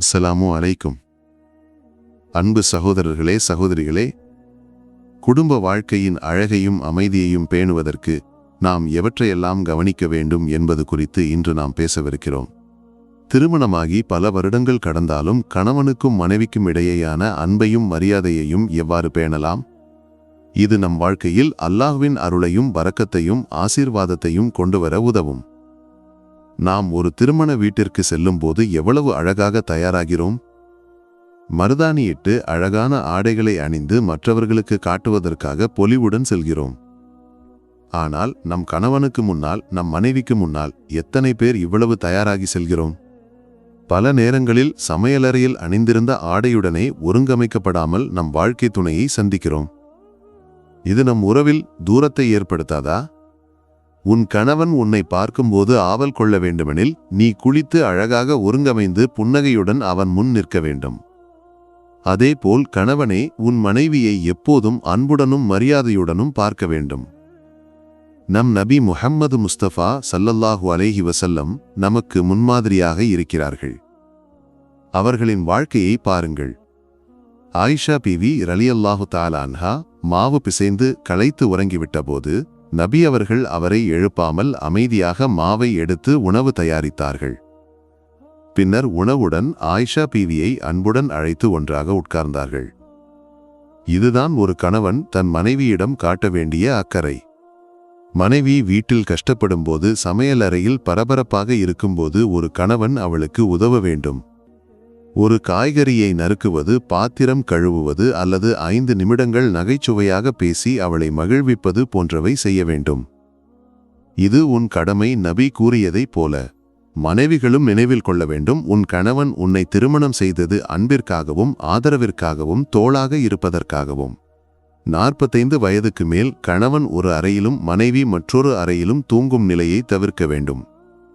அஸ்ஸலாமு அலைக்கும். அன்பு சகோதரர்களே சகோதரிகளே குடும்ப வாழ்க்கையின் அழகையும் அமைதியையும் பேணுவதற்கு நாம் எவற்றையெல்லாம் கவனிக்க வேண்டும் என்பது குறித்து இன்று நாம் பேசவிருக்கிறோம். திருமணமாகி பல வருடங்கள் கடந்தாலும் கணவனுக்கும் மனைவிக்கும் இடையேயான அன்பையும் மரியாதையையும் எவ்வாறு பேணலாம்? இது நம் வாழ்க்கையில் அல்லாஹ்வின் அருளையும் பரக்கத்தையும் ஆசீர்வாதத்தையும் கொண்டுவர உதவும். நாம் ஒரு திருமண வீட்டிற்கு செல்லும்போது எவ்வளவு அழகாக தயாராகிறோம்? மருதாணியிட்டு அழகான ஆடைகளை அணிந்து மற்றவர்களுக்கு காட்டுவதற்காக பொலிவுடன் செல்கிறோம். ஆனால் நம் கணவனுக்கு முன்னால் நம் மனைவிக்கு முன்னால் எத்தனை பேர் இவ்வளவு தயாராகி செல்கிறோம்? பல நேரங்களில் சமையலறையில் அணிந்திருந்த ஆடையுடனே ஒருங்கமைக்கப்படாமல் நம் வாழ்க்கை துணையை சந்திக்கிறோம். இது நம் உறவில் தூரத்தை ஏற்படுத்தாதா? உன் கணவன் உன்னை பார்க்கும்போது ஆவல் கொள்ள வேண்டுமெனில் நீ குளித்து அழகாக ஒருங்கமைந்து புன்னகையுடன் அவன் முன் நிற்க வேண்டும். அதேபோல் கணவனே உன் மனைவியை எப்போதும் அன்புடனும் மரியாதையுடனும் பார்க்க வேண்டும். நம் நபி முஹம்மது முஸ்தபா சல்லல்லாஹு அலேஹி வசல்லம் நமக்கு முன்மாதிரியாக இருக்கிறார்கள். அவர்களின் வாழ்க்கையை பாருங்கள். ஆயிஷா பிவி ரலியல்லாஹு தாலான்ஹா மாவு பிசைந்து களைத்து உறங்கிவிட்டபோது நபி அவர்கள் அவரை எழுப்பாமல் அமைதியாக மாவை எடுத்து உணவு தயாரித்தார்கள். பின்னர் உணவுடன் ஆயிஷா பீவியை அன்புடன் அழைத்து ஒன்றாக உட்கார்ந்தார்கள். இதுதான் ஒரு கணவன் தன் மனைவியிடம் காட்ட வேண்டிய அக்கறை. மனைவி வீட்டில் கஷ்டப்படும்போது சமையலறையில் பரபரப்பாக இருக்கும்போது ஒரு கணவன் அவளுக்கு உதவ வேண்டும். ஒரு காய்கறியை நறுக்குவது பாத்திரம் கழுவுவது அல்லது ஐந்து நிமிடங்கள் நகைச்சுவையாக பேசி அவளை மகிழ்விப்பது போன்றவை செய்ய வேண்டும். இது உன் கடமை நபி கூறியதைப் போல. மனைவிகளும் நினைவில் கொள்ள வேண்டும் உன் கணவன் உன்னை திருமணம் செய்தது அன்பிற்காகவும் ஆதரவிற்காகவும் தோளாக இருப்பதற்காகவும். நாற்பத்தைந்து வயதுக்கு மேல் கணவன் ஒரு அறையிலும் மனைவி மற்றொரு அறையிலும் தூங்கும் நிலையை தவிர்க்க வேண்டும்.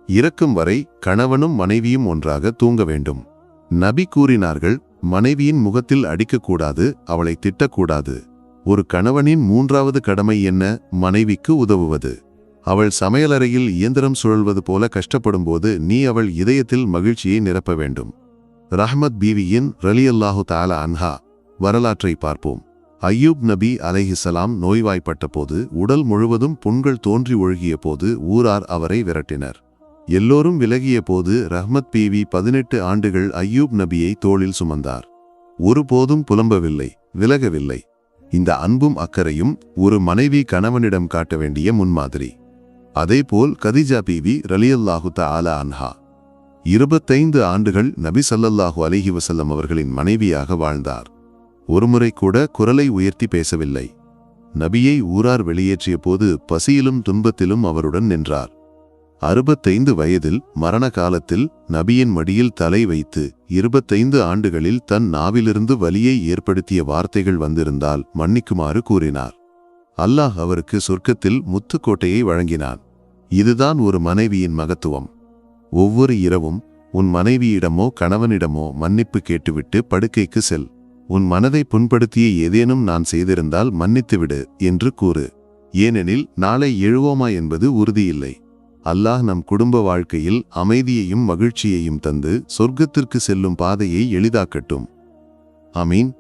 இறக்கும் வரை கணவனும் மனைவியும் ஒன்றாக தூங்க வேண்டும். நபி கூறினார்கள் மனைவியின் முகத்தில் அடிக்கக்கூடாது அவளை திட்டக்கூடாது. ஒரு கணவனின் மூன்றாவது கடமை என்ன? மனைவிக்கு உதவுவது. அவள் சமையலறையில் இயந்திரம் சுழல்வது போல கஷ்டப்படும்போது நீ அவள் இதயத்தில் மகிழ்ச்சியை நிரப்ப வேண்டும். ரஹ்மத் பீவியின் ரலியல்லாஹு தாலா அன்ஹா வரலாற்றை பார்ப்போம். அய்யூப் நபி அலைஹிசலாம் நோய்வாய்ப்பட்ட போது உடல் முழுவதும் புண்கள் தோன்றி ஒழுகிய போது ஊரார் அவரை விரட்டினர். எல்லோரும் விலகிய போது ரஹ்மத் பீவி பதினெட்டு ஆண்டுகள் அய்யூப் நபியை தோளில் சுமந்தார். ஒருபோதும் புலம்பவில்லை விலகவில்லை. இந்த அன்பும் அக்கறையும் ஒரு மனைவி கணவனிடம் காட்ட வேண்டிய முன்மாதிரி. அதேபோல் கதிஜா பீவி ரலியல்லாஹு தஆலா அன்ஹா. இருபத்தைந்து ஆண்டுகள் நபி சல்லல்லாஹு அலிஹி வசல்லம் அவர்களின் மனைவியாக வாழ்ந்தார். ஒருமுறை கூட குரலை உயர்த்தி பேசவில்லை. நபியை ஊரார் வெளியேற்றிய போது பசியிலும் துன்பத்திலும் அவருடன் நின்றார். அறுபத்தைந்து வயதில் மரண காலத்தில் நபியின் மடியில் தலை வைத்து இருபத்தைந்து ஆண்டுகளில் தன் நாவிலிருந்து வலியை ஏற்படுத்திய வார்த்தைகள் வந்திருந்தால் மன்னிக்குமாறு கூறினார். அல்லாஹ் அவருக்கு சொர்க்கத்தில் முத்துக்கோட்டையை வழங்கினான். இதுதான் ஒரு மனைவியின் மகத்துவம். ஒவ்வொரு இரவும் உன் மனைவியிடமோ கணவனிடமோ மன்னிப்பு கேட்டுவிட்டு படுக்கைக்கு செல். உன் மனதை புண்படுத்திய ஏதேனும் நான் செய்திருந்தால் மன்னித்துவிடு என்று கூறு. ஏனெனில் நாளை எழுவோமா என்பது உறுதியில்லை. அல்லாஹ் நம் குடும்ப வாழ்க்கையில் அமைதியையும் மகிழ்ச்சியையும் தந்து சொர்க்கத்திற்கு செல்லும் பாதையை எளிதாக்கட்டும். அமீன்